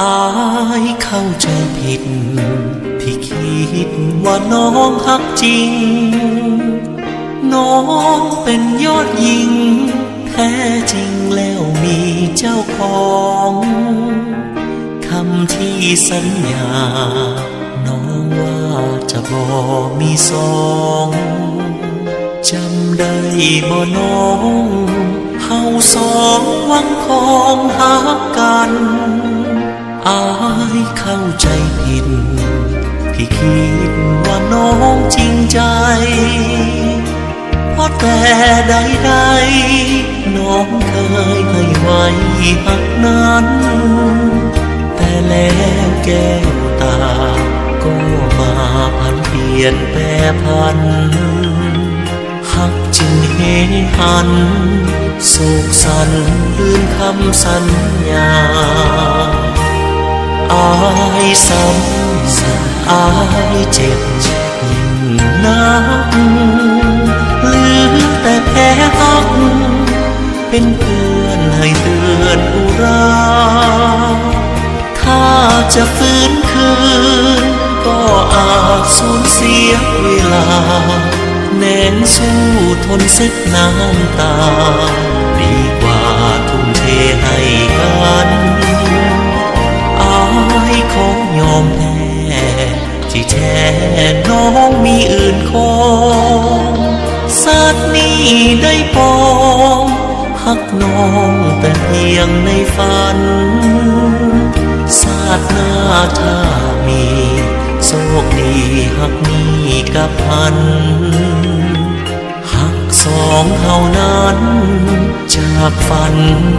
อายเข้าใจผิด ที่คิดว่าน้องฮักจริง น้องเป็นยอดหญิง แท้จริงแล้วมีเจ้าของคำที่สัญญา น้องว่าจะบอมีสองจำได้บ่น้องเฮาสองวังของหากัน อายเข้าใจผิดที่คิดว่าน้องจริงใจเพราะแต่ใดๆน้องเคยให้ไว้หักนั้น แต่แล้วแก้วตา ก็มาพันเปลี่ยนแปรพันหักจึงเฮหันโศกสันลืมคำสัญญา อายซ้ำสัอายเจ็บยิ่งนักเหลือแต่แผลหัก เป็นเพื่อนให้เตือนอุรา ถ้าจะฟื้นคืน ก็อาจสูญเสียเวลา แน่นสู้ทนเส็ดน้ำตา สัตว์นี้ได้ปองหักน้องแต่เพียงในฝันศาตหน้าถ้ามีโชคดีหักมีกับพัน หักสองเท่านั้น จากฝัน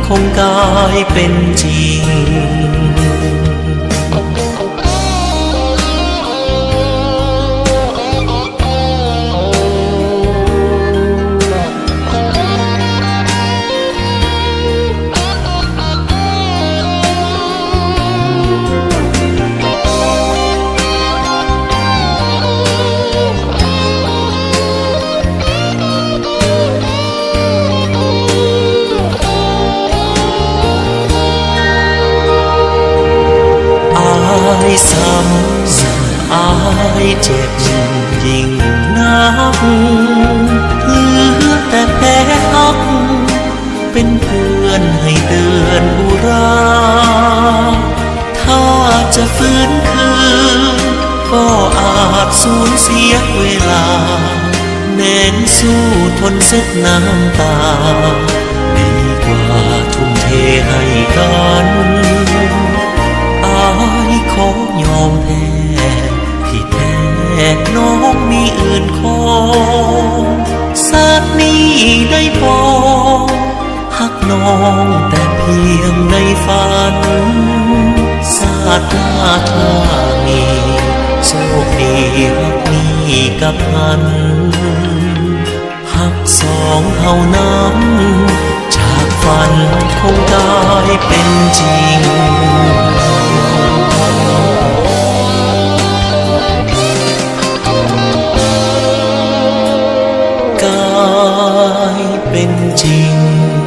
คงกลายเป็นจริง เจ็บยิ่งนักเหลือแต่แผลหักเป็นเพื่อนให้เตือนอุรา ถ้าจะฟื้นคืน ก็อาจสูญเสียเวลาแน่นสู้ทนเส็ดน้ำตา ดีกว่าทุ่มเทให้กัน ปองหักน้องแต่เพียงในฝัน สาดหน้าถ้ามีโชคดีรักนี้กับพันหักสองเท่านั้นจากฝันคงกลายเป็นจริง จ